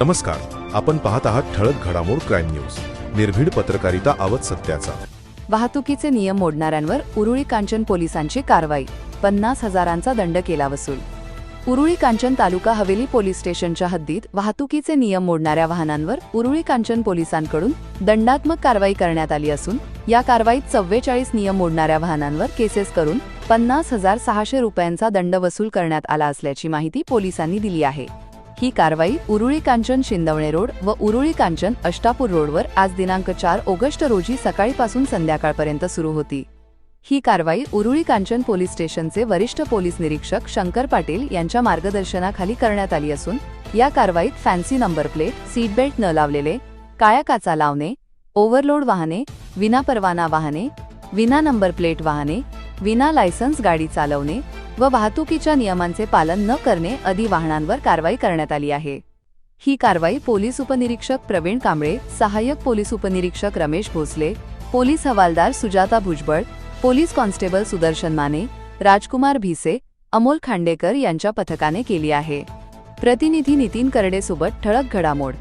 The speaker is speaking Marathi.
नमस्कार. आपण पाहत आहात ठळक घडामोड क्राईम न्यूज. निर्भीड पत्रकारिता आवत सत्याचा. वाहतुकीचे नियम मोडणाऱ्यांवर उरुळी कांचन पोलिसांची कारवाई. पन्नास हजारांचा दंड केला वसूल. उरुळी कांचन तालुका हवेली पोलीस स्टेशनच्या हद्दीत वाहतुकीचे नियम मोडणाऱ्या वाहनांवर उरुळी कांचन पोलिसांकडून दंडात्मक कारवाई करण्यात आली असून या कारवाईत चव्वेचाळीस नियम मोडणाऱ्या वाहनांवर केसेस करून पन्नास हजार सहाशे रुपयांचा दंड वसूल करण्यात आला असल्याची माहिती पोलिसांनी दिली आहे. ही कारवाई उरुळी कांचन शिंदवणे रोड व उरुळी कांचन अष्टापूर रोडवर आज दिनांक चार ऑगस्ट रोजी सकाळीपासून संध्याकाळपर्यंत सुरू होती. ही कारवाई उरुळी कांचन पोलीस स्टेशनचे वरिष्ठ पोलीस निरीक्षक शंकर पाटील यांच्या मार्गदर्शनाखाली करण्यात आली असून या कारवाईत fancy number plate seat belt न लावलेले काळ्या काचा लावणे ओव्हरलोड वाहने विना परवाना वाहने विना नंबर प्लेट वाहने विना लायसन्स गाडी चालवणे व वाहतुकीच्या नियमांचे पालन न करणे आदी वाहनांवर कारवाई करण्यात आली आहे. ही कारवाई पोलीस उपनिरीक्षक प्रवीण कांबळे सहाय्यक पोलीस उपनिरीक्षक रमेश भोसले पोलीस हवालदार सुजाता भुजबळ पोलीस कॉन्स्टेबल सुदर्शन माने राजकुमार भिसे अमोल खांडेकर यांच्या पथकाने केली आहे. प्रतिनिधी नितीन करडेसोबत ठळक घडामोड.